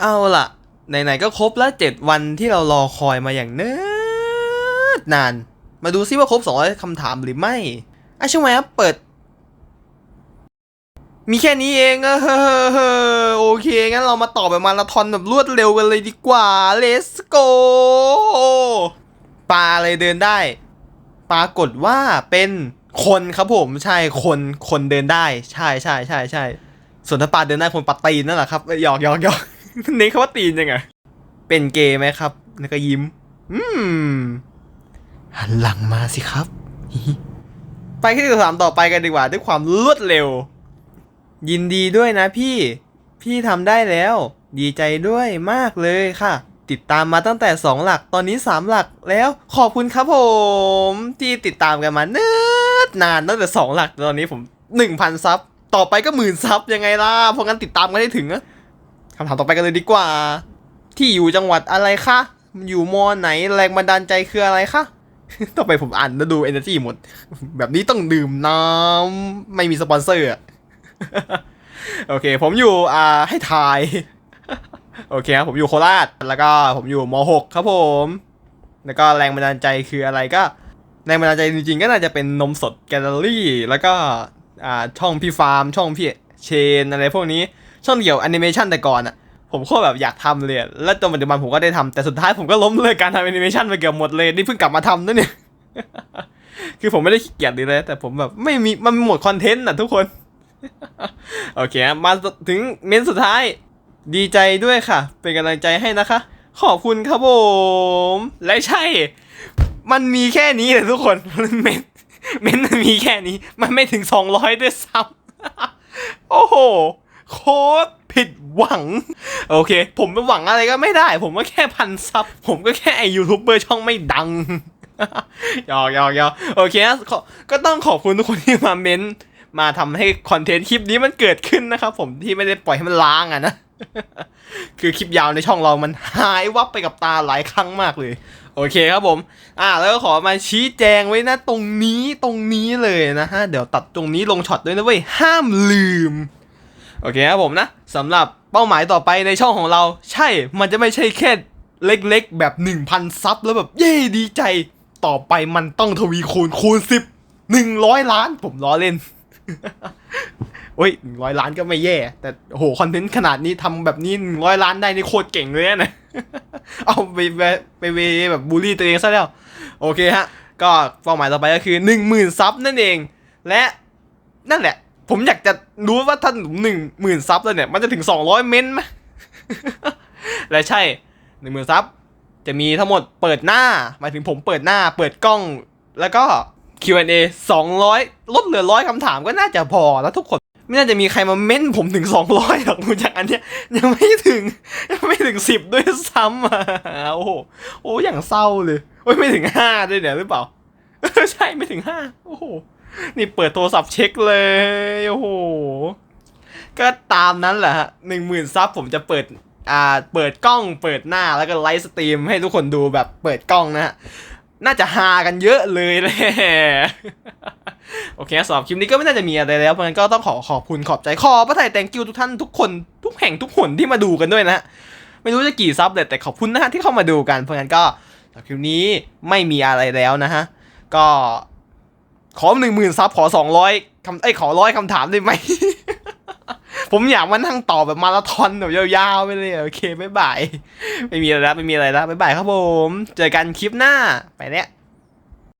เอาล่ะ ไหนๆก็ครบแล้วเจ็ดวันที่เรารอคอยมาอย่างเนิ่นนาน มาดูซิว่าครบ200คำถามหรือไม่อะช่วงไหมครับเปิด มีแค่นี้เองเออเฮ้อโอเค งั้นเรามาต่อแบบมาราธอนแบบรวดเร็วกันเลยดีกว่า let's go ปลาอะไรเดินได้ ปรากฏว่าเป็นคนครับผมใช่คนคนเดินได้ ใช่ใช่ใช่ใช่ส่วนถ้าปลาเดินได้คนปลาตีนนั่นแหละครับหยอกหยอกหยอก เน้นคำว่าตีนยังไง เป็นเกย์ไหมครับ แล้วก็ยิ้ม อืม หันหลังมาสิครับ ไปที่คำถามต่อไปกันดีกว่า ด้วยความรวดเร็ว ยินดีด้วยนะพี่ พี่ทำได้แล้ว ดีใจด้วยมากเลยค่ะ ติดตามมาตั้งแต่ 2 หลัก ตอนนี้ 3 หลักแล้ว ขอบคุณครับผม ที่ติดตามกันมาเนิ่นานตั้งแต่ 2 หลัก ตอนนี้ผม 1,000 ซับ ต่อไปก็หมื่นซับยังไงล่ะ เพราะงั้นติดตามกันได้ถึงอะคำถามต่อไปกันเลยดีกว่า ที่อยู่จังหวัดอะไรคะอยู่มอไหนแรงบันดาลใจคืออะไรคะต่อไปผมอ่านแล้วดู energy หมด แบบนี้ต้องดื่มน้ำไม่มีสปอนเซอร์อะโอเค ผมอยู่อ่าให้ทาย โอเคครับผมอยู่โคราชแล้วก็ผมอยู่ม .6 ครับผม แล้วก็แรงบันดาลใจคืออะไรก็แรงบันดาลใจจริงๆ ก็น่าจะเป็นนมสดแกลเลอรี่ แล้วก็อ่าช่องพี่ฟาร์ม ช่องพี่เชนอะไรพวกนี้ ช่องเดี่ยวแอนิเมชันแต่ก่อนอะผมโคตรแบบอยากทำเลย แล้วจนปัจจุบันผมก็ได้ทำแต่สุดท้ายผมก็ล้มเลิกการทำแอนิเมชันไปเกือบหมดเลย นี่เพิ่งกลับมาทำนั่นเนี่ย คือผมไม่ได้ขี้เกียจเลย แต่ผมแบบไม่มีมันหมดคอนเทนต์อะทุกคน โอเค มาถึงเมนสุดท้าย ดีใจด้วยค่ะ เป็นกำลังใจให้นะคะ ขอบคุณครับผม และใช่ มันมีแค่นี้เลยทุกคน เมนเมนมันมีแค่นี้ มันไม่ถึง200ด้วยซ้ำโอ้โห โคตรผิดหวัง โอเค ผมไปหวังอะไรก็ไม่ได้ ผมก็แค่พันซับ ผมก็แค่ไอยูทูบเบอร์ช่องไม่ดังยอกยอกยอกโอเคนะก็ต้องขอบคุณทุกคนที่มาเม้นต์มาทำให้คอนเทนต์คลิปนี้มันเกิดขึ้นนะครับผมที่ไม่ได้ปล่อยให้มันล้างอะนะ คือคลิปยาวในช่องเรามันหายวับไปกับตาหลายครั้งมากเลย โอเคครับผม อ่าแล้วก็ขอมาชี้แจงไว้นะตรงนี้ตรงนี้เลยนะฮะ เดี๋ยวตัดตรงนี้ลงช็อตด้วยนะเว้ยห้ามลืม โอเคครับผมนะสำหรับเป้าหมายต่อไปในช่องของเรา ใช่ มันจะไม่ใช่แค่เล็กๆ แบบ 1,000 ซับแล้วแบบเย้ดีใจ ต่อไปมันต้องทวีคูณคูณ 10 100 ล้าน ผมล้อเล่นโอ้ยหนึ่งร้อยล้านก็ไม่แย่ แต่โหคอนเทนต์ขนาดนี้ทำแบบนี้หนึ่งร้อยล้านได้นี่โคตรเก่งเลยนะ เอาไปไปไปเวแบบบูลลี่ตัวเองซะแล้ว โอเคฮะ ก็เป้าหมายต่อไปก็คือหนึ่งหมื่นซับนั่นเอง และนั่นแหละ ผมอยากจะรู้ว่าถ้าหนึ่งหมื่นซับแล้วเนี่ย มันจะถึงสองร้อยเมนต์ไหมและใช่หนึ่งหมื่นซับจะมีทั้งหมดเปิดหน้า หมายถึงผมเปิดหน้า เปิดกล้อง แล้วก็ Q&A 200 ลดเหลือร้อยคำถามก็น่าจะพอแล้วทุกคน ไม่น่าจะมีใครมาเม้นผมถึง 200หรอกดูจากอันเนี้ยยังไม่ถึง ยังไม่ถึง 10 ด้วยซ้ำอะโอ้โหโอ้อย่างเศร้าเลยโอ้ยไม่ถึง 5 ด้วยเนี่ยหรือเปล่า ใช่ไม่ถึง 5 โอ้โห นี่เปิดโทรศัพท์เช็คเลย โอ้โห ก็ตามนั้นแหละฮะหนึ่งหมื่นซับผมจะเปิด อ่า เปิดกล้อง เปิดหน้าแล้วก็ไลฟ์สตรีมให้ทุกคนดูแบบเปิดกล้องนะฮะ น่าจะฮากันเยอะเลยแหละโอเคสำหรับคลิปนี้ก็ไม่น่าจะมีอะไรแล้ว เพราะงั้นก็ต้องขอขอบคุณขอบใจขอพระไทยแตงกิวทุกท่านทุกคนทุกแห่งทุกหนที่มาดูกันด้วยนะฮะไม่รู้จะกี่ซับเลยแต่ขอบคุณนะฮะที่เข้ามาดูกัน เพราะงั้นก็สำหรับคลิปนี้ไม่มีอะไรแล้วนะฮะ ก็ ขอหนึ่งหมื่นซับขอสองร้อยคำไอ้ขอร้อยคำถามได้ไหม ผมอยากมานั่งตอบแบบมาราธอนแบบยาวๆไปเลยโอเคบ๊ายบายไม่มีอะไรแล้วไม่มีอะไรแล้วบ๊ายบายครับผม เจอกันคลิปหน้าไปแล้ว